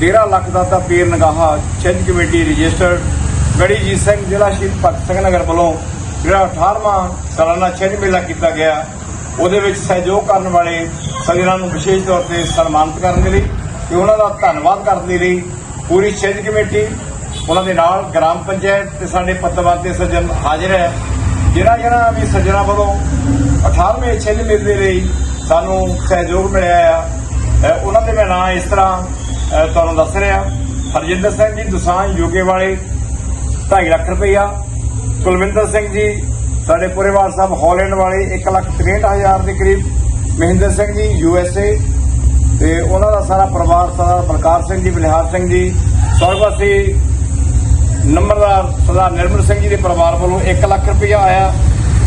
ਡੇਰਾ Lakh Data Pir Nigaha Chand committee registered. Garhijit Singh ਜ਼ਿਲ੍ਹਾ ਸ਼ਹੀਦ ਭਗਤ ਸਿੰਘ ਨਗਰ ਵੱਲੋਂ ਜਿਹੜਾ 18ਵਾਂ ਸਾਲਾਨਾ ਛਿੰਝ ਮੇਲਾ ਕੀਤਾ ਗਿਆ, ਉਹਦੇ ਵਿੱਚ ਸਹਿਯੋਗ ਕਰਨ ਵਾਲੇ ਸੱਜਣਾਂ ਨੂੰ ਵਿਸ਼ੇਸ਼ ਤੌਰ ਤੇ ਸਨਮਾਨਿਤ ਕਰਨ ਦੇ ਲਈ ਤੇ ਉਹਨਾਂ ਦਾ ਧੰਨਵਾਦ ਕਰਨ ਦੇ ਲਈ ਪੂਰੀ ਛਿੰਝ ਕਮੇਟੀ, ਉਹਨਾਂ ਦੇ ਨਾਲ ਗ੍ਰਾਮ ਪੰਚਾਇਤ ਤੇ ਸਾਡੇ ਪੱਤਵਾਰ ਦੇ ਸੱਜਣ ਹਾਜ਼ਰ ਹੈ। ਜਿਹੜਾ ਜਿਹੜਾ ਵੀ ਸੱਜਣਾ ਵੱਲੋਂ 18ਵੇਂ ਛਿੰਝ ਮੇਲੇ ਦੇ ਲਈ ਸਾਨੂੰ ਸਹਿਯੋਗ ਮਿਲਿਆ ਆ ਉਹਨਾਂ ਦੇ ਮੈਂ ਨਾਂ ਇਸ ਤਰ੍ਹਾਂ ਤੁਹਾਨੂੰ ਦੱਸ ਰਿਹਾ, ਹਰਜਿੰਦਰ ਸਿੰਘ ਜੀ, ਦੁਸਾਂਝ, ਯੂਕੇ ਵਾਲੇ 2.5 ਲੱਖ ਰੁਪਈਆ। ਕੁਲਵਿੰਦਰ ਸਿੰਘ ਜੀ, ਸਾਡੇ ਪਰਿਵਾਰ ਸਾਹਿਬ, ਹਾਲੈਂਡ ਵਾਲੇ 163000 ਦੇ ਕਰੀਬ। ਮਹਿੰਦਰ ਸਿੰਘ ਜੀ, ਯੂ ਐਸ ਏ। ਤੇ ਉਹਨਾਂ ਦਾ ਸਾਰਾ ਪਰਿਵਾਰ ਸਰਦਾਰ ਬਲਕਾਰ ਸਿੰਘ ਜੀ, ਬਲਿਹਾਰ ਸਿੰਘ ਜੀ। ਸਵਰਗਵਾਸੀ ਨੰਬਰਦਾਰ ਸਰਦਾਰ ਨਿਰਮਲ ਸਿੰਘ ਜੀ ਦੇ ਪਰਿਵਾਰ ਵੱਲੋਂ 1 ਲੱਖ ਰੁਪਇਆ ਆਇਆ।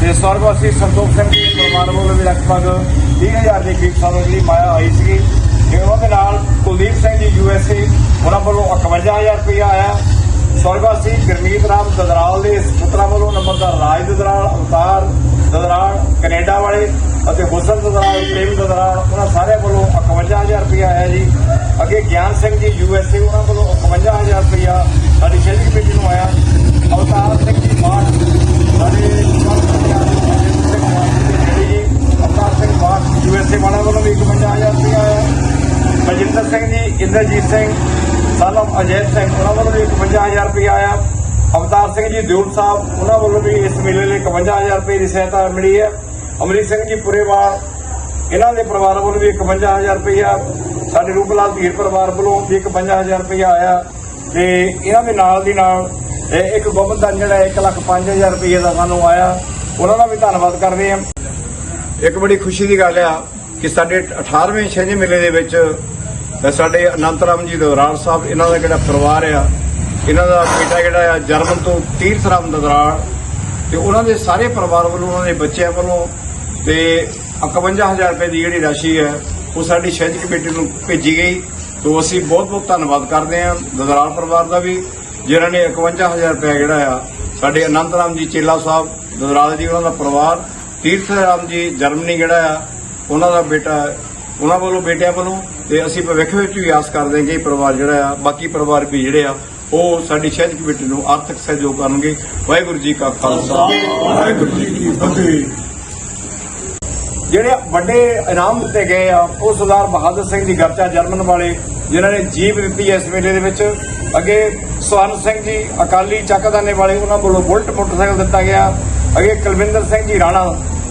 ਤੇ ਸਵਰਗਵਾਸੀ ਸੰਤੋਖ ਸਿੰਘ ਜੀ ਦੇ ਪਰਿਵਾਰ ਵੱਲੋਂ ਵੀ ਲਗਭਗ 30000 ਦੇ ਕਰੀਬ ਸਾਨੂੰ ਜਿਹੜੀ ਮਾਇਆ ਆਈ ਸੀਗੀ। ਤੇ ਉਹਨਾਂ ਦੇ ਨਾਲ ਕੁਲਦੀਪ ਸਿੰਘ ਜੀ ਯੂ ਐਸ ਏ, ਉਹਨਾਂ ਵੱਲੋਂ 51000 ਰੁਪਇਆ ਆਇਆ। ਸਵਰਗਵਾਸੀ ਗੁਰਮੀਤ ਰਾਮ ਦਦਰਾਲ ਦੇ ਪੁੱਤਰਾਂ ਵੱਲੋਂ ਨੰਬਰ ਦਾ ਰਾਜ ਦਦਰਾਲ, ਅਵਤਾਰ ਦਦਰਾਲ, ਕੈਨੇਡਾ ਵਾਲੇ ਅਤੇ ਹੁਸਨ ਦਦਰਾਲ, ਪ੍ਰੇਮ ਦਦਰਾਲ, ਉਹਨਾਂ ਸਾਰਿਆਂ ਵੱਲੋਂ 51000 ਰੁਪਇਆ ਆਇਆ ਜੀ। ਅੱਗੇ ਗਿਆਨ ਸਿੰਘ ਜੀ ਯੂ ਐਸ ਏ, ਉਹਨਾਂ ਵੱਲੋਂ 51000 ਰੁਪਇਆ ਸਾਡੀ ਸ਼ਹਿਰੀ ਕਮੇਟੀ ਨੂੰ ਆਇਆ। ਅਵਤਾਰ ਸਿੰਘ ਜੀ ਮਾਨ ਸਾਡੇ Avtar Singh Mann U S A ਵਾਲਿਆਂ ਵੱਲੋਂ ਵੀ 51000 ਰੁਪਇਆ ਆਇਆ ਬਲਜਿੰਦਰ ਸਿੰਘ ਜੀ ਇੰਦਰਜੀਤ ਸਿੰਘ ਸਾਲਮ ਅਜੈਤ ਸਿੰਘ, ਉਹਨਾਂ ਵੱਲੋਂ ਵੀ 51000 ਰੁਪਏ ਆਇਆ। ਅਵਤਾਰ ਸਿੰਘ ਜੀ ਦਿਉਲ ਸਾਹਿਬ, ਉਹਨਾਂ ਵੱਲੋਂ ਵੀ ਇਸ ਮੇਲੇ ਲਈ 51000 ਰੁਪਏ ਦੀ ਸਹਾਇਤਾ ਮਿਲੀ ਹੈ। ਅਮਰੀਕ ਸਿੰਘ ਜੀ ਪੁਰੇਵਾਲ, ਇਹਨਾਂ ਦੇ ਪਰਿਵਾਰ ਵੱਲੋਂ ਵੀ 51000 ਰੁਪਇਆ ਸਾਡੇ ਰੂਪਲਾਲ ਧੀਰ ਪਰਿਵਾਰ ਵੱਲੋਂ ਵੀ 51000 ਰੁਪਇਆ ਆਇਆ ਤੇ ਇਹਨਾਂ ਦੇ ਨਾਲ ਦੀ ਨਾਲ ਇੱਕ ਇੱਕ ਗੋਬਿੰਦਾਨ ਜਿਹੜਾ 1 ਲੱਖ 5000 ਰੁਪਏ ਦਾ ਸਾਨੂੰ ਆਇਆ। ਉਹਨਾਂ ਦਾ ਵੀ ਧੰਨਵਾਦ ਕਰਦੇ ਹਾਂ। ਇੱਕ ਬੜੀ ਖੁਸ਼ੀ ਦੀ ਗੱਲ ਆ ਕਿ ਸਾਡੇ 18ਵੇਂ ਛੇਵੇਂ ਮੇਲੇ ਦੇ ਵਿੱਚ ਸਾਡੇ ਅਨੰਤ ਰਾਮ ਜੀ ਦੌਰਾਨ ਸਾਹਿਬ, ਇਹਨਾਂ ਦਾ ਜਿਹੜਾ ਪਰਿਵਾਰ ਆ, ਇਹਨਾਂ ਦਾ ਬੇਟਾ ਜਿਹੜਾ ਆ, ਜਰਮਨ ਤੋਂ ਤੀਰਥ ਰਾਮ ਦੌਰਾਨ ਤੇ ਉਹਨਾਂ ਦੇ ਸਾਰੇ ਪਰਿਵਾਰ ਵੱਲੋਂ, ਉਹਨਾਂ ਦੇ ਬੱਚਿਆਂ ਵੱਲੋਂ, ਤੇ 51000 ਰੁਪਏ ਦੀ ਜਿਹੜੀ ਰਾਸ਼ੀ ਹੈ, ਉਹ ਸਾਡੀ ਸ਼ਹਿਜ ਕਮੇਟੀ ਨੂੰ ਭੇਜੀ ਗਈ। ਤੋਂ ਅਸੀਂ ਬਹੁਤ ਬਹੁਤ ਧੰਨਵਾਦ ਕਰਦੇ ਹਾਂ ਦਦਰਾਲ ਪਰਿਵਾਰ ਦਾ ਵੀ, ਜਿਨ੍ਹਾਂ ਨੇ 51000 ਰੁਪਏ ਜਿਹੜਾ ਆ, ਸਾਡੇ ਅਨੰਤ ਰਾਮ ਜੀ ਚੇਲਾ ਸਾਹਿਬ ਦਦਰਾਲ ਜੀ, ਉਹਨਾਂ ਦਾ ਪਰਿਵਾਰ ਤੀਰਥ ਰਾਮ ਜੀ ਜਰਮਨੀ ਜਿਹੜਾ ਆ, ਉਹਨਾਂ ਦਾ ਬੇਟਾ ਉਹਨਾਂ ਵੱਲੋਂ ਬੇਟਿਆਂ ਵੱਲੋਂ ਤੇ ਅਸੀਂ ਭਵਿੱਖ ਵਿੱਚ ਵੀ ਆਸ ਕਰਦੇ ਹਾਂ ਕਿ ਪਰਿਵਾਰ ਜਿਹੜਾ ਆ, ਬਾਕੀ ਪਰਿਵਾਰ ਵੀ ਜਿਹੜੇ ਆ, ਉਹ ਸਾਡੀ ਸ਼ਹਿਦ ਕਮੇਟੀ ਨੂੰ ਆਰਥਿਕ ਸਹਿਯੋਗ ਕਰਨਗੇ। ਵਾਹਿਗੁਰੂ ਜੀ ਕਾ ਖਾਲਸਾ। ਵਾਹਿਗੁਰੂ ਜੀ ਕੀ ਫਤਿਹ। ਜਿਹੜੇ ਵੱਡੇ ਇਨਾਮ ਦਿੱਤੇ ਗਏ ਆ, ਉਹ ਸਰਦਾਰ ਬਹਾਦਰ ਸਿੰਘ ਜੀ ਗਰਚਾ ਜਰਮਨ ਵਾਲੇ, ਜਿਨ੍ਹਾਂ ਨੇ ਜੀਵ ਦਿੱਤੀ ਹੈ ਇਸ ਮੇਲੇ ਦੇ ਵਿੱਚ। ਅੱਗੇ ਸਵਰਨ ਸਿੰਘ ਜੀ, ਅਕਾਲੀ ਚੱਕਦਾਨੇ ਵਾਲੇ, ਉਹਨਾਂ ਵੱਲੋਂ ਬੁਲਟ ਮੋਟਰਸਾਈਕਲ ਦਿੱਤਾ ਗਿਆ। ਅੱਗੇ ਕੁਲਵਿੰਦਰ ਸਿੰਘ ਜੀ ਰਾਣਾ,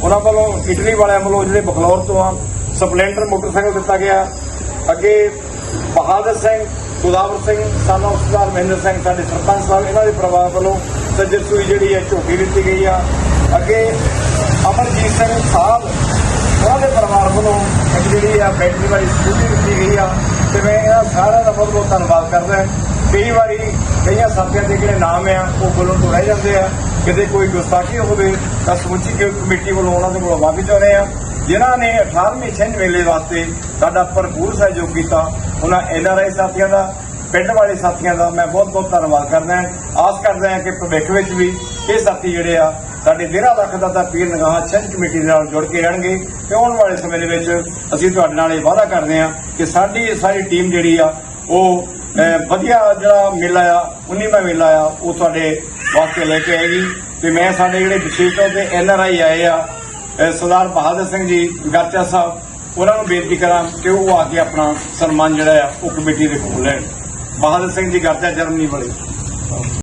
ਉਹਨਾਂ ਵੱਲੋਂ ਇਟਲੀ ਵਾਲਿਆਂ ਵੱਲੋਂ ਜਿਹੜੇ ਬਖਲੌਰ ਤੋਂ ਆ ਸਪਲੈਂਡਰ ਮੋਟਰਸਾਈਕਲ ਦਿੱਤਾ ਗਿਆ। ਅੱਗੇ ਬਹਾਦਰ ਸਿੰਘ ਗੁਦਾਵਰ ਸਿੰਘ, ਸਾਨੂੰ ਸਰਦਾਰ ਮਹਿੰਦਰ ਸਿੰਘ, ਸਾਡੇ ਸਰਪੰਚ ਸਾਹਿਬ, ਇਹਨਾਂ ਦੇ ਪਰਿਵਾਰ ਵੱਲੋਂ ਸੱਜਰ ਸੂਈ ਜਿਹੜੀ ਹੈ ਝੋਕੀ ਦਿੱਤੀ ਗਈ ਆ। ਅੱਗੇ ਅਮਰਜੀਤ ਸਿੰਘ ਸਾਹਿਬ, ਉਹਨਾਂ ਦੇ ਪਰਿਵਾਰ ਵੱਲੋਂ ਜਿਹੜੀ ਆ, ਬੈਟਰੀ ਵਾਲੀ ਸਕੂਟੀ ਦਿੱਤੀ ਗਈ ਆ। ਤੇ ਮੈਂ ਇਹਨਾਂ ਸਾਰਿਆਂ ਦਾ ਬਹੁਤ ਬਹੁਤ ਧੰਨਵਾਦ ਕਰਦਾ ਕਈ ਵਾਰੀ ਕਈਆਂ ਸਾਥੀਆਂ ਦੇ ਜਿਹੜੇ ਨਾਮ ਆ, ਉਹ ਬੋਲਣ ਤੋਂ ਰਹਿ ਜਾਂਦੇ ਆ। ਕਿਤੇ ਕੋਈ ਗੁਸਤਾਖੀ ਹੋਵੇ, ਤਾਂ ਸਮੁੱਚੀ ਕਮੇਟੀ ਵੱਲੋਂ ਉਹਨਾਂ ਦੇ ਕੋਲ ਮਾਫੀ ਚਾਹੁੰਦੇ ਆ। ਜਿਨ੍ਹਾਂ ਨੇ 18ਵੇਂ ਛਿੰਝ ਮੇਲੇ ਵਾਸਤੇ ਸਾਡਾ ਭਰਪੂਰ ਸਹਿਯੋਗ ਕੀਤਾ, ਉਹਨਾਂ ਐਨਆਰਆਈ ਸਾਥੀਆਂ ਦਾ, ਪਿੰਡ ਵਾਲੇ ਸਾਥੀਆਂ ਦਾ ਮੈਂ ਬਹੁਤ ਬਹੁਤ ਧੰਨਵਾਦ ਕਰਦਾ ਹਾਂ। ਆਸ ਕਰਦਾ ਹਾਂ ਕਿ ਭਵਿੱਖ ਵਿੱਚ ਵੀ ਇਹ ਸਾਥੀ ਜਿਹੜੇ ਆ, ਸਾਡੇ ਡੇਰਾ ਲੱਖ ਦਾ ਤਾਂ ਪੀਰ ਨਗਾਹ ਛਿੰਝ ਕਮੇਟੀ ਦੇ ਨਾਲ ਜੁੜ ਕੇ ਰਹਿਣਗੇ ਤੇ ਆਉਣ ਵਾਲੇ ਸਮੇਂ ਦੇ ਵਿੱਚ ਅਸੀਂ ਤੁਹਾਡੇ ਨਾਲ ਇਹ ਵਾਅਦਾ ਕਰਦੇ ਹਾਂ ਕਿ ਸਾਡੀ ਸਾਰੀ ਟੀਮ ਜਿਹੜੀ ਆ, ਉਹ ਵਧੀਆ ਜਿਹੜਾ ਮੇਲਾ ਆ 19ਵਾਂ ਮੇਲਾ ਆ, ਉਹ ਤੁਹਾਡੇ ਵਾਸਤੇ ਲੈ ਕੇ ਆਏਗੀ। ਤੇ ਮੈਂ ਸਾਡੇ ਜਿਹੜੇ ਵਿਸ਼ੇਸ਼ ਤੌਰ ਤੇ ਐਨਆਰਆਈ ਆਏ ਆ ਸਰਦਾਰ ਬਹਾਦਰ ਸਿੰਘ ਜੀ ਗਰਚਾ ਸਾਹਿਬ, ਉਹਨਾਂ ਨੂੰ ਬੇਨਤੀ ਕਰਾਂ ਕਿ ਉਹ ਆ ਕੇ ਆਪਣਾ ਸਨਮਾਨ ਜਿਹੜਾ ਆ, ਉਹ ਕਮੇਟੀ ਦੇ ਕੋਲ ਲੈਣ। ਬਹਾਦਰ ਸਿੰਘ ਜੀ ਗਰਚਾ ਜਰਮਨੀ ਵਾਲੇ।